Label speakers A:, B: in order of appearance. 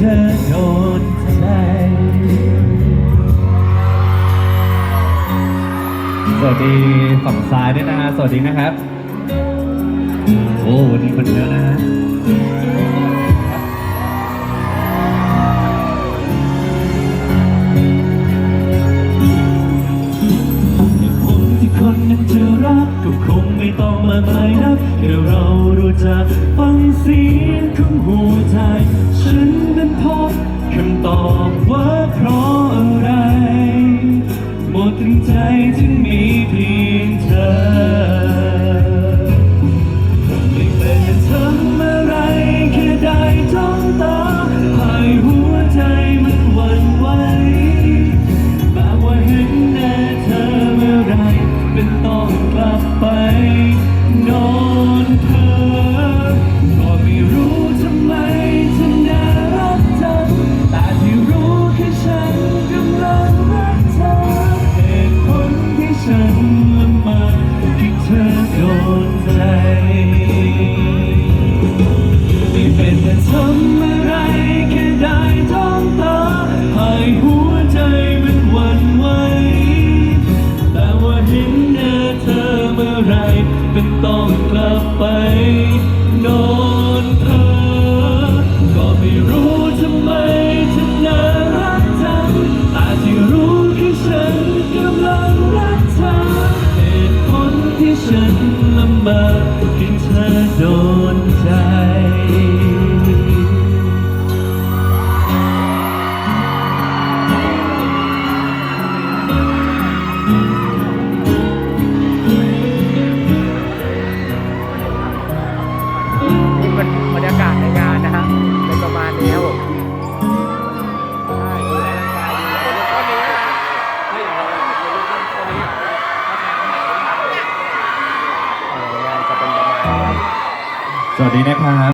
A: ธอโดนใจสวัสดีฝั่งซ้ายด้วยนะฮะสวัสดีนะครับ โอ้วันนี้คนเยอะนะฮะ
B: ม่องมากมายนักเดี๋ยวเรารู้จักฟังเสียงของหัวใจ ฉันนั้นพบคำตอบว่าเพราะ ใจไม่เป็นแต่ทำอะไรแค่ได้จ้องตาให้หัวใจมันหวั่นไหวแต่ว่าเห็นหน้าเธอเมื่อไรเป็นต้องกลับไป นอนเธอ ก็ไม่รู้ทำไมฉันน่ารักจังแต่ที่รู้คือฉันกำลังรักเธอเหตุผลที่ฉัน
A: สวัสดีนะครับ